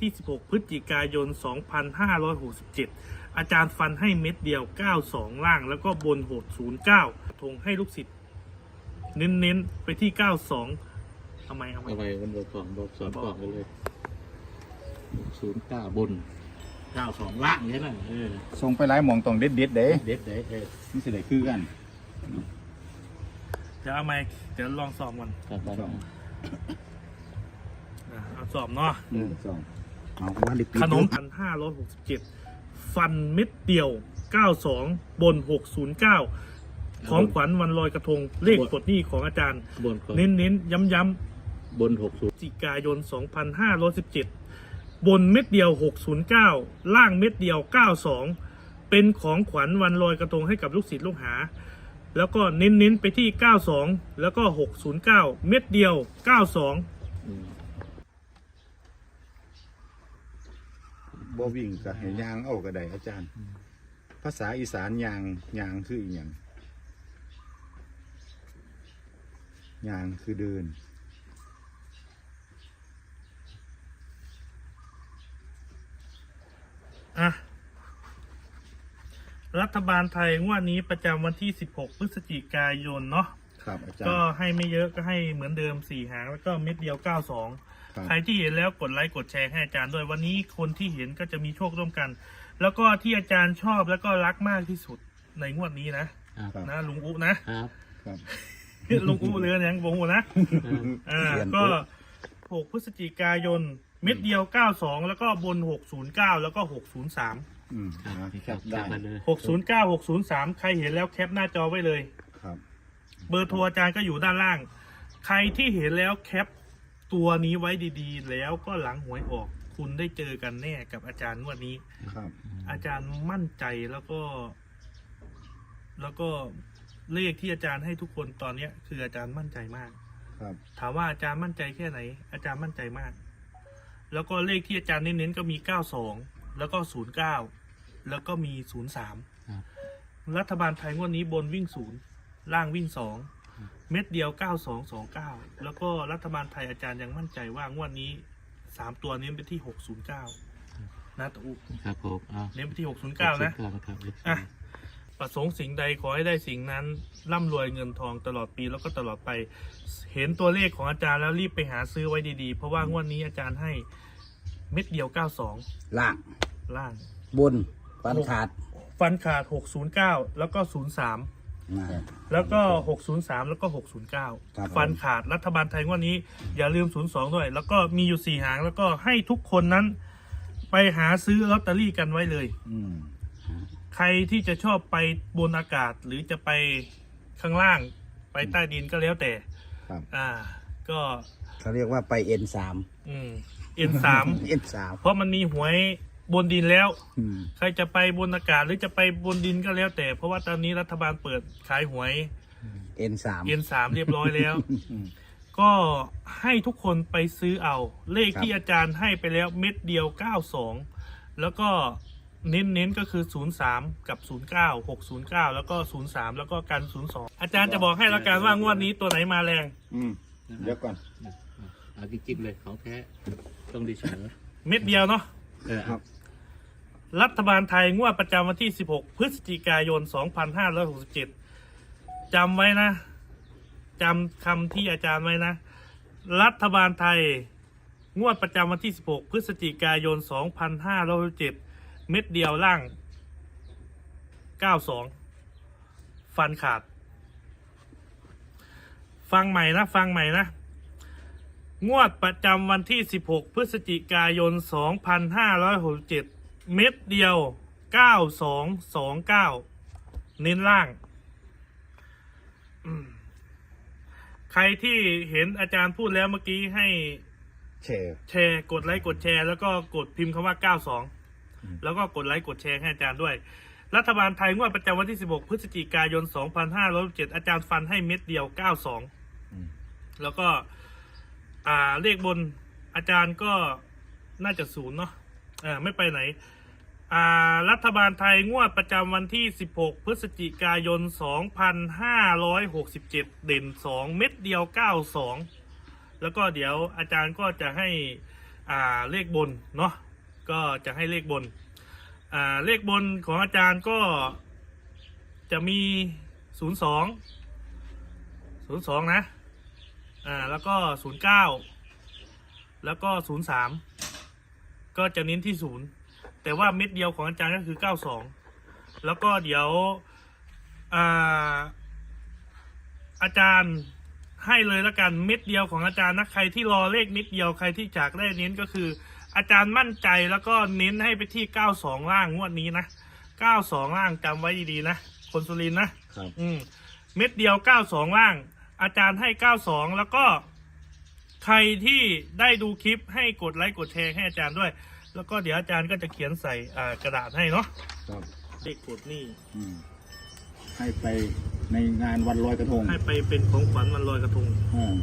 ที่ 16 พฤศจิกายน 2567 อาจารย์ฟันให้เม็ดเดียว 92 ล่าง แล้วก็บนโหด 09 ทงให้ลูกศิษย์เน้นๆ ไปที่ 92ทำไมเอาไมเอาไปมันบอกสองบอกสอนบอกกันเลยศูนย์เก้าบนเก้าสองล่างใช่ไหมเออส่งไปหลายหมองต้องเด็ดเด็ดๆเด้เด็ดเด็ดเออนี่สิได้คือกันเดี๋ยวเอาไมเดี๋ยวลองสอบก่อนกลับไปสองอะเอาสอบเนาะหนึ่งสอง ขนมพันห้าร้อยหกสิบเจ็ดฟันเม็ดเดียวเก้าสองบนหกศูนย์เก้าของขวัญวันลอยกระทงเลขปลดหนี้ของอาจารย์บนเน้นเน้นย้ำย้ำบนหกศูนย์จิกายนสองพันห้าร้อยสิบเจ็ดบนเม็ดเดียวหกศูนย์เก้าล่างเม็ดเดียวเก้าสองเป็นของขวัญวันลอยกระทงให้กับลูกศิษย์ลูกหา แล้วก็เน้นๆไปที่ 92 แล้วก็ 609 เม็ดเดียว 92 บ่วิ่งก็ให้ยางเอาก็ได้อาจารย์ ภาษาอีสานยางยางคืออีหยังยางคือเดิน อะ รัฐบาลไทยงวดนี้ประจำวันที่ 16 พฤศจิกายนเนาะ ครับอาจารก็ย์ให้ไม่เยอะก็ให้เหมือนเดิม4หางแล้วก็เม็ดเดียว 92 ครับ ใครที่เห็นแล้วกดไลค์กดแชร์ให้อาจารย์ด้วยวันนี้คนที่เห็นก็จะมีโชคร่วมกัน แล้วก็ที่อาจารย์ชอบแล้วก็รักมากที่สุดในงวดนี้นะ ครับครับ นะลุงอุนะ ครับ ครับ ลุงอุเรือยังบงอุนะอ่าเขียน ก็ปุ๊บ6พฤศจิกายน เม็ดเดียว 92 แล้วก็บน 609 แล้วก็ 603 อืมครับนะที่แคกลับบได้ไปเลย 609 603 ใครเห็นแล้วแคปหน้าจอไว้เลย ครับ เบอร์โทรอาจารย์ก็อยู่ด้านล่าง ใครที่เห็นแล้วแคป ตัวนี้ไว้ดีๆ แล้วก็หลังหวยออก คุณได้เจอกันแน่กับอาจารย์งวันนี้ ครับ อาจารย์มั่นใจแล้วก็ แล้วก็เลขที่อาจารย์ให้ทุกคนตอนเนี้ย คืออาจารย์มั่นใจมาก ครับ ถามว่าอาจารย์มั่นใจแค่ไหน อาจารย์มั่นใจมาก แล้วก็เลขที่อาจารย์เน้นๆก็มีเก้าสองแล้วก็ศูนย์เก้าแล้วก็มีศูนย์สามครับรัฐบาลไทยงวดนี้บนวิ่งศูนย์ล่างวิ่งสอง เม็ดเดียวเก้าสองสองเก้าแล้วก็รัฐบาลไทยอาจารย์ยังมั่นใจว่างวดนี้สามตัวเน้นไปที่หกศูนย์เก้านะตะอุครับผมเอาเน้นไปที่หกศูนย์เก้านะครับอะ ประสงค์สิ่งใดขอให้ได้สิ่งนั้น ร่ำรวยเงินทองตลอดปีแล้วก็ตลอดไป เห็นตัวเลขของอาจารย์แล้วรีบไปหาซื้อไว้ดีๆ เพราะว่างวดนี้อาจารย์ให้เม็ดเดียว 92 ล่างล่าง บนฟันขาด ฟันขาด 609 แล้วก็ 03นะ แล้วก็ 603 แล้วก็ ครับผม 609 ฟันขาดรัฐบาลไทยงวดนี้ อย่าลืม 02 ด้วย แล้วก็มีอยู่ 4 หาง แล้วก็ให้ทุกคนนั้น ไปหาซื้อลอตเตอรี่กันไว้เลย อืมใครที่จะชอบไปบนอากาศหรือจะไปข้างล่างไปใต้ดินก็แล้วแต่ ครับอ่า ก็เขาเรียกว่าไปเอ็นสามอืมเอ็นสามเอ็นสามเพราะมันมีหวย บนดินแล้ว อืม ใครจะไปบนอากาศหรือจะไปบนดินก็แล้วแต่ เพราะว่าตอนนี้รัฐบาลเปิดขายหวยเอ็นสาม เอ็นสามเรียบร้อยแล้วอืมก็ให้ทุกคนไปซื้อเอา เลขครับที่อาจารย์ให้ไปแล้วเม็ดเดียว 92 แล้วก็เน้นเน้นๆก็คือ 03 กับ 09 609 แล้วก็ 03 แล้วก็กัน 02 อาจารย์จะบอกให้ละกันว่างวดนี้ตัวไหนมาแรง อืมเดี๋ยวก่อน เอาจริงๆเลยของแท้ต้องดีเสมอเม็ดเดียวเนาะ เออครับ รัฐบาลไทยงวดประจำวันที่ 16 พฤศจิกายน 2567จำไว้นะจำคำที่อาจารย์ไว้นะ รัฐบาลไทย งวดประจำวันที่ 16 พฤศจิกายน 2567เม็ดเดียวล่าง 92 ฟันขาด ฟังใหม่นะ ฟังใหม่นะ งวดประจำวันที่ 16 พฤศจิกายน 2567 เม็ดเดียว 9229 เน้นล่างอืมใครที่เห็นอาจารย์พูดแล้วเมื่อกี้ให้แชร์แชร์กดไลค์กดแชร์ แล้วก็กดพิมพ์คำว่าอืม92 แล้วก็กดไลค์กดแชร์ให้อาจารย์ด้วย รัฐบาลไทยงวดประจำวันที่ 16 พฤศจิกายน 2567 อาจารย์ฟันให้เม็ดเดียว 92อืมแล้วก็ อ่าเลขบนอาจารย์ก็น่าจะศูนย์เนาะอ่าไม่ไปไหนอ่า รัฐบาลไทยงวดประจำวันที่ 16 พฤศจิกายน 2567 เด่น 2 เม็ดเดียว 92 แล้วก็เดี๋ยวอาจารย์ก็จะให้อ่าเลขบน เนาะก็จะให้เลขบนอ่าเลขบนของอาจารย์ก็จะมีศูนย์สองศูนะ อ่า แล้วก็ศูนย์เก้าแล้วก็ศูนย์สามก็จะเน้นที่ศูนย์ แต่ว่าเม็ดเดียวของอาจารย์ก็คือเก้าสองแล้วก็เดี๋ยวอ่าอาจารย์ให้เลยละกันเม็ดเดียวของอาจารย์นะใครที่รอเลขเม็ดเดียวใครที่จากได้เน้นก็คือ อาจารย์มั่นใจแล้วก็เน้นให้ไปที่92ล่างงวดนี้นะ92ล่างจำไว้ดีๆนะคนสุรินทร์นะครับ อืมเม็ดเดียว92ล่าง อาจารย์ให้92แล้วก็ ใครที่ได้ดูคลิปให้กดไลค์กดแชร์ให้อาจารย์ด้วย แล้วก็เดี๋ยวอาจารย์ก็จะเขียนใส่อ่ากระดาษให้เนาะครับเลขกดนี่อืมให้ไปในงานวันลอยกระทงให้ไปเป็นของขวัญวันลอยกระทง อ่า